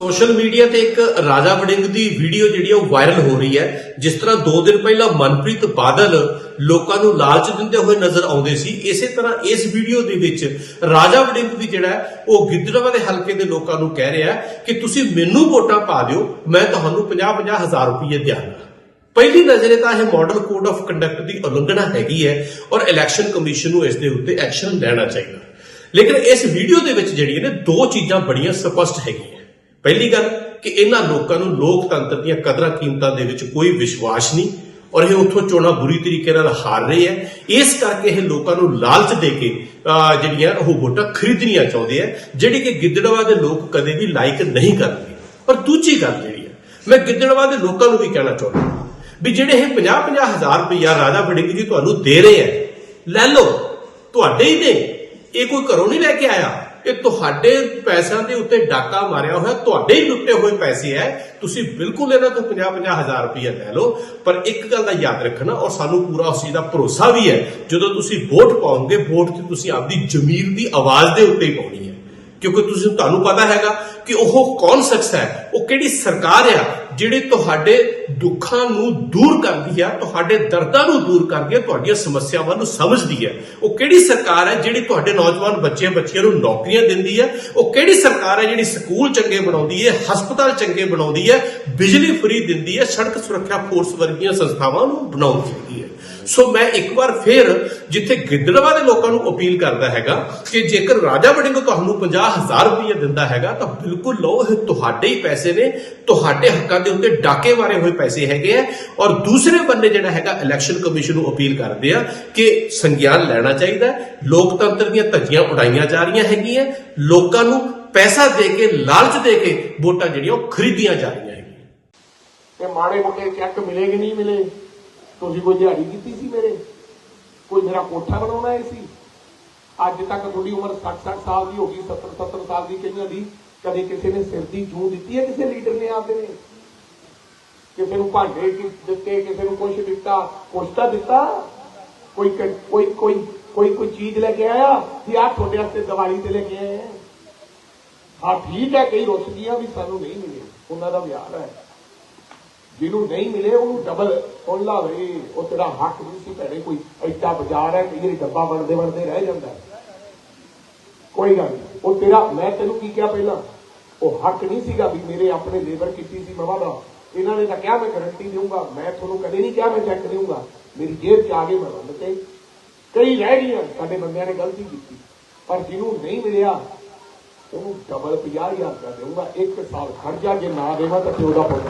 Social media ਤੇ ਇੱਕ ਰਾਜਾ ਵੜਿੰਗ ਦੀ video ਜਿਹੜੀ ਆ ਉਹ ਵਾਇਰਲ ਹੋ ਰਹੀ ਹੈ। ਜਿਸ ਤਰ੍ਹਾਂ 2 ਦਿਨ ਪਹਿਲਾਂ ਮਨਪ੍ਰੀਤ ਬਾਦਲ ਲੋਕਾਂ ਨੂੰ ਲਾਲਚ ਦਿੰਦੇ ਹੋਏ ਨਜ਼ਰ ਆਉਂਦੇ ਸੀ, ਇਸੇ ਤਰ੍ਹਾਂ ਇਸ ਵੀਡੀਓ ਦੇ ਵਿੱਚ ਰਾਜਾ ਵੜਿੰਗ ਵੀ ਜਿਹੜਾ ਉਹ ਗਿੱਦੜਵਾ ਦੇ ਹਲਕੇ ਦੇ ਲੋਕਾਂ ਨੂੰ ਕਹਿ ਰਿਹਾ ਕਿ ਤੁਸੀਂ ਮੈਨੂੰ ਵੋਟਾਂ ਪਾ ਦਿਓ, ਮੈਂ ਤੁਹਾਨੂੰ 50-50 ਹਜ਼ਾਰ ਰੁਪਏ ਦਿਆਂਗਾ। ਪਹਿਲੀ ਨਜ਼ਰੇ ਤਾਂ ਇਹ ਮਾਡਲ ਕੋਡ ਆਫ ਕੰਡਕਟ ਦੀ ਉਲੰਘਣਾ ਹੈਗੀ ਹੈ ਔਰ ਇਲੈਕਸ਼ਨ ਕਮਿਸ਼ਨ ਨੂੰ ਇਸ ਦੇ ਉੱਤੇ ਐਕਸ਼ਨ ਲੈਣਾ ਚਾਹੀਦਾ। ਲੇਕਿਨ ਇਸ ਵੀਡੀਓ ਦੇ ਵਿੱਚ ਜਿਹੜੀਆਂ ਨੇ ਦੋ ਚੀਜ਼ਾਂ ਬੜੀਆਂ ਸਪਸ਼ਟ ਹੈਗੀਆਂ। ਪਹਿਲੀ ਗੱਲ ਕਿ ਇਹਨਾਂ ਲੋਕਾਂ ਨੂੰ ਲੋਕਤੰਤਰ ਦੀਆਂ ਕਦਰਾਂ ਕੀਮਤਾਂ ਦੇ ਵਿੱਚ ਕੋਈ ਵਿਸ਼ਵਾਸ ਨਹੀਂ ਔਰ ਇਹ ਉੱਥੋਂ ਚੋਣਾਂ ਬੁਰੀ ਤਰੀਕੇ ਨਾਲ ਹਾਰ ਰਹੇ ਹੈ। ਇਸ ਕਰਕੇ ਇਹ ਲੋਕਾਂ ਨੂੰ ਲਾਲਚ ਦੇ ਕੇ ਜਿਹੜੀਆਂ ਉਹ ਵੋਟਾਂ ਖਰੀਦਣੀਆਂ ਚਾਹੁੰਦੇ ਆ ਜਿਹੜੀ ਕਿ ਗਿੱਦੜਵਾ ਦੇ ਲੋਕ ਕਦੇ ਵੀ ਲਾਇਕ ਨਹੀਂ ਕਰਦੇ ਪਰ ਦੂਜੀ ਗੱਲ ਜਿਹੜੀ ਹੈ, ਮੈਂ ਗਿੱਦੜਵਾ ਦੇ ਲੋਕਾਂ ਨੂੰ ਵੀ ਕਹਿਣਾ ਚਾਹੁੰਦਾ ਵੀ ਜਿਹੜੇ ਇਹ 50-50 ਹਜ਼ਾਰ ਰੁਪਇਆ ਰਾਜਾ ਵੜਿੰਗ ਜੀ ਤੁਹਾਨੂੰ ਦੇ ਰਹੇ ਆ ਲੈ ਲਓ, ਤੁਹਾਡੇ ਹੀ ਨੇ, ਇਹ ਕੋਈ ਘਰੋਂ ਨਹੀਂ ਲੈ ਕੇ ਆਇਆ। ਇਹ ਤੁਹਾਡੇ ਪੈਸਿਆਂ ਦੇ ਉੱਤੇ ਡਾਕਾ ਮਾਰਿਆ ਹੋਇਆ, ਤੁਹਾਡੇ ਹੀ ਲੁੱਟੇ ਹੋਏ ਪੈਸੇ ਹੈ ਤੁਸੀਂ ਬਿਲਕੁਲ ਇਹਨਾਂ ਤੋਂ 50-50 ਹਜ਼ਾਰ ਰੁਪਇਆ ਲੈ ਲਓ। ਪਰ ਇੱਕ ਗੱਲ ਦਾ ਯਾਦ ਰੱਖਣਾ, ਔਰ ਸਾਨੂੰ ਪੂਰਾ ਉਸ ਚੀਜ਼ ਦਾ ਭਰੋਸਾ ਵੀ ਹੈ ਜਦੋਂ ਤੁਸੀਂ ਵੋਟ ਪਾਓਗੇ, ਵੋਟ ਤੇ ਤੁਸੀਂ ਆਪਦੀ ਜ਼ਮੀਰ ਦੀ ਆਵਾਜ਼ ਦੇ ਉੱਤੇ ਹੀ ਪਾਉਣੀ ਹੈ ਕਿਉਂਕਿ ਤੁਸੀਂ, ਤੁਹਾਨੂੰ ਪਤਾ ਹੈਗਾ ਕਿ ਉਹ ਕੌਣ ਸ਼ਖਸ ਹੈ, ਉਹ ਕਿਹੜੀ ਸਰਕਾਰ ਆ, ਜਿਹੜੀ ਤੁਹਾਡੇ ਦੁੱਖਾਂ ਨੂੰ ਦੂਰ ਕਰਦੀ ਹੈ ਤੁਹਾਡੇ ਦਰਦਾਂ ਨੂੰ ਦੂਰ ਕਰਦੀ ਹੈ ਤੁਹਾਡੀਆਂ ਸਮੱਸਿਆਵਾਂ ਨੂੰ ਸਮਝਦੀ ਹੈ ਉਹ ਕਿਹੜੀ ਸਰਕਾਰ ਹੈ ਜਿਹੜੀ ਤੁਹਾਡੇ ਨੌਜਵਾਨ ਬੱਚੇ ਬੱਚੀਆਂ ਨੂੰ ਨੌਕਰੀਆਂ ਦਿੰਦੀ ਹੈ ਉਹ ਕਿਹੜੀ ਸਰਕਾਰ ਹੈ ਜਿਹੜੀ ਸਕੂਲ ਚੰਗੇ ਬਣਾਉਂਦੀ ਹੈ ਹਸਪਤਾਲ ਚੰਗੇ ਬਣਾਉਂਦੀ ਹੈ ਬਿਜਲੀ ਫਰੀ ਦਿੰਦੀ ਹੈ ਸੜਕ ਸੁਰੱਖਿਆ ਫੋਰਸ ਵਰਗੀਆਂ ਸੰਸਥਾਵਾਂ ਨੂੰ ਬਣਾਉਂਦੀ ਹੈ ਸੋ ਮੈਂ ਇੱਕ ਵਾਰ ਫੇਰ ਜਿੱਥੇ ਗਿੱਦੜਵਾ ਦੇ ਲੋਕਾਂ ਨੂੰ ਅਪੀਲ ਕਰਦਾ ਹੈਗਾ ਕਿ ਜੇਕਰ ਰਾਜਾ ਵੜਿੰਗ ਤੁਹਾਨੂੰ 50000 ਰੁਪਏ ਦਿੰਦਾ ਹੈਗਾ ਤਾਂ ਬਿਲਕੁਲ ਲਓ, ਇਹ ਤੁਹਾਡੇ ਹੀ ਪੈਸੇ ਨੇ। ਤੁਹਾਡੇ ਹੱਕਾਂ ਦੇ ਉੱਤੇ ਡਾਕੇ ਮਾਰੇ ਹੋਏ ਪੈਸੇ ਹੈਗੇ ਆ। ਔਰ ਦੂਸਰੇ ਬੰਨੇ ਜਿਹੜਾ ਹੈਗਾ ਇਲੈਕਸ਼ਨ ਕਮਿਸ਼ਨ ਨੂੰ ਅਪੀਲ ਕਰਦੇ ਆ ਕਿ ਸੰਗਿਆਨ ਲੈਣਾ ਚਾਹੀਦਾ ਲੋਕਤੰਤਰ ਦੀਆਂ ਧੱਜੀਆਂ ਉਡਾਈਆਂ ਜਾ ਰਹੀਆਂ ਹੈਗੀਆਂ। ਲੋਕਾਂ ਨੂੰ ਪੈਸਾ ਦੇ ਕੇ, ਲਾਲਚ ਦੇ ਕੇ ਵੋਟਾਂ ਜਿਹੜੀਆਂ ਉਹ ਖਰੀਦੀਆਂ ਜਾ ਰਹੀਆਂ ਹੈਗੀਆਂ। ਤੇ ਮਾੜੇ ਮੋਟੇ ਚੈੱਕ ਮਿਲੇ ਕਿ ਨਹੀਂ ਮਿਲੇ? ਤੁਸੀਂ ਕੋਈ ਦਿਹਾੜੀ ਕੀਤੀ ਸੀ ਮੇਰੇ? ਕੋਈ ਮੇਰਾ ਕੋਠਾ ਬਣਾਉਣਾ ਹੈ ਸੀ? ਅੱਜ ਤੱਕ ਤੁਹਾਡੀ ਉਮਰ 60 60 ਸਾਲ ਦੀ ਹੋ ਗਈ 70 70 ਸਾਲ ਦੀ ਕਈਆਂ ਦੀ। ਕਦੇ ਕਿਸੇ ਨੇ ਸਿਰ ਦੀ ਜੂੰ ਦਿੱਤੀ ਹੈ ਕਿਸੇ ਲੀਡਰ ਨੇ ਆਪਦੇ ਨੇ ਕਿਸੇ ਨੂੰ ਭਾਂਡੇ ਦਿੱਤੇ, ਕਿਸੇ ਨੂੰ ਕੁਛ ਦਿੱਤਾ, ਕੁਛ ਤਾਂ ਦਿੱਤਾ? ਕੋਈ ਕੋਈ ਕੋਈ ਕੋਈ ਕੋਈ ਚੀਜ਼ ਲੈ ਕੇ ਆਇਆ ਕਿ ਆਹ ਤੁਹਾਡੇ ਵਾਸਤੇ ਦੀਵਾਲੀ ਤੇ ਲੈ ਕੇ ਆਏ ਆ ਹਾਂ ਠੀਕ ਹੈ, ਕਈ ਰੁੱਸਦੀਆਂ ਵੀ ਸਾਨੂੰ ਨਹੀਂ ਮਿਲੇ ਉਹਨਾਂ ਦਾ ਵਿਆਹ ਹੈ। ਜਿਹਨੂੰ ਨਹੀਂ ਮਿਲੇ, ਉਹਨੂੰ ਡਬਲ ਸੁਣ ਲਾ ਵੇ ਉਹ ਤੇਰਾ ਹੱਕ ਨਹੀਂ ਸੀ ਭੈਣੇ, ਕੋਈ ਐਡਾ ਬਾਜ਼ਾਰ ਹੈ, ਕਈ ਵਾਰੀ ਡੱਬਾ ਬਣਦੇ ਬਣਦੇ ਰਹਿ ਜਾਂਦਾ ਕੋਈ ਗੱਲ ਉਹ ਤੇਰਾ, ਮੈਂ ਤੈਨੂੰ ਕੀ ਕਿਹਾ ਪਹਿਲਾਂ? ਉਹ ਹੱਕ ਨਹੀਂ ਸੀਗਾ ਵੀ ਮੇਰੇ ਆਪਣੇ ਲੇਬਰ ਕੀਤੀ ਸੀ ਮਵਾ ਦਾ। ਇਹਨਾਂ ਨੇ ਤਾਂ ਕਿਹਾ, ਮੈਂ ਗਰੰਟੀ ਦੇਊਂਗਾ। ਮੈਂ ਤੁਹਾਨੂੰ ਕਦੇ ਨਹੀਂ ਕਿਹਾ, ਮੈਂ ਚੈੱਕ ਦੇਊਂਗਾ। ਮੇਰੀ ਜੇਬ 'ਚ ਆ ਗਏ ਮੈਂ ਬੰਦ ਤੇ ਕਈ ਰਹਿ ਗਈਆਂ, ਸਾਡੇ ਬੰਦਿਆਂ ਨੇ ਗਲਤੀ ਕੀਤੀ। ਪਰ ਜਿਹਨੂੰ ਨਹੀਂ ਮਿਲਿਆ, ਉਹਨੂੰ ਡਬਲ 50000 ਰੁਪਇਆ ਦੇਊਂਗਾ। ਇੱਕ ਸਾਲ ਖੜ ਜਾ, ਜੇ ਨਾ ਦੇਵਾਂ ਤਾਂ ਤੇ ਉਹਦਾ ਪੁੱਤ